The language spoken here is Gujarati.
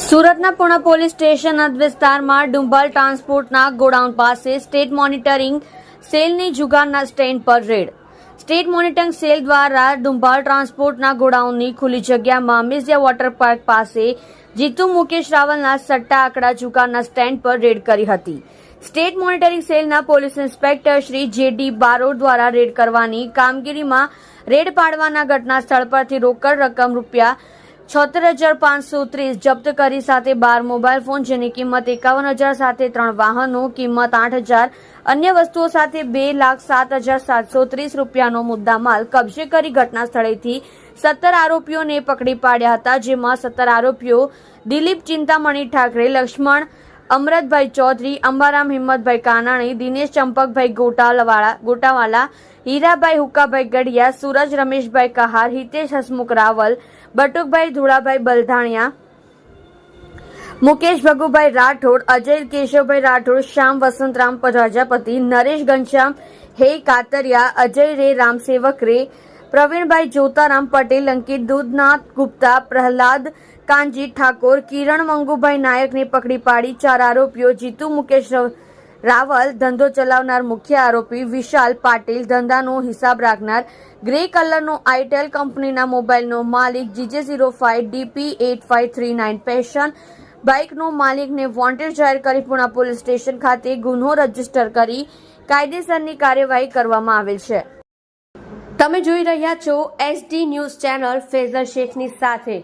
સુરતના પુણા પોલીસ સ્ટેશન વિસ્તારમાં ડુંબાલ ટ્રાન્સપોર્ટના ગોડાઉન પાસે સ્ટેટ મોનિટરિંગ સેલની જુગારના સ્ટેન્ડ પર રેડ. સ્ટેટ મોનિટરિંગ સેલ દ્વારા ડુંબાલ ટ્રાન્સપોર્ટના ગોડાઉનની ખુલ્લી જગ્યામાં મિઝિયા વોટર પાર્ક પાસે જીતુ મુકેશ રાવલના સટ્ટા આંકડા જુગારના સ્ટેન્ડ પર રેડ કરી હતી. સ્ટેટ મોનિટરિંગ સેલના police inspector Shri J D Barod દ્વારા રેડ કરવાની કામગીરીમાં રેડ પાડવાના ઘટના સ્થળ પરથી રોકડ રકમ રૂપિયા છોતેર હજાર પાંચસો ત્રીસ જપ્ત કરી સાથે બાર મોબાઈલ ફોન જેની કિંમત એકાવન હજાર સાથે ત્રણ વાહનો, કિંમત આઠ હજાર. અન્ય વસ્તુઓ સાથે બે લાખ સાત હજાર સાતસો ત્રીસ રૂપિયાનો મુદ્દામાલ કબજે કરી ઘટના સ્થળેથી સત્તર આરોપીઓને પકડી પાડ્યા હતા, જેમાં સત્તર આરોપીઓ દિલીપ ચિંતામણી ઠાકરે, લક્ષ્મણ અમરતભાઈ ચૌધરી, અંબારામ હિંમતભાઈ કાનાણી, દિનેશ ચંપકભાઈ ગોટાલવાળા, ગોટાવાલા, હીરાભાઈ હુકાભાઈ ગઢિયા, સુરજ રમેશભાઈ કહાર, હિતેશ હસમુખ રાવલ, બટુકભાઈ ધુળાભાઈ બલધાણિયા, મુકેશ ભગુભાઈ રાઠોડ, અજય કેશવભાઈ રાઠોડ, શ્યામ વસંતરામ પ્રજાપતિ, નરેશ ઘનશ્યામ, હે કાતરિયા, અજય રે રામસેવક રે, પ્રવીણભાઈ જોતારામ પટેલ, અંકિત દૂધનાથ ગુપ્તા, પ્રહલાદ કાંજી ઠાકોર, કિરણ મંગુભાઈ નાયકને પકડી પાડી ચાર આરોપીઓ, જીતુ મુકેશ રાવલ ધંધો ચલાવનાર મુખ્ય આરોપી, વિશાલ પાટીલ ધંધાનો હિસાબ રાખનાર ગ્રે કલરનો આઈટેલ કંપનીના મોબાઈલનો માલિક, GJ zero five DP eight five three nine passion. બાઇકનો માલિકને વોન્ટેડ જાહેર કરી પુણા પોલીસ સ્ટેશન ખાતે ગુનો રજિસ્ટર કરી કાયદેસરની કાર્યવાહી કરવામાં આવેલ છે. તમે જોઈ રહ્યા છો એસડી ન્યૂઝ ચેનલ ફેઝર શેખની સાથે.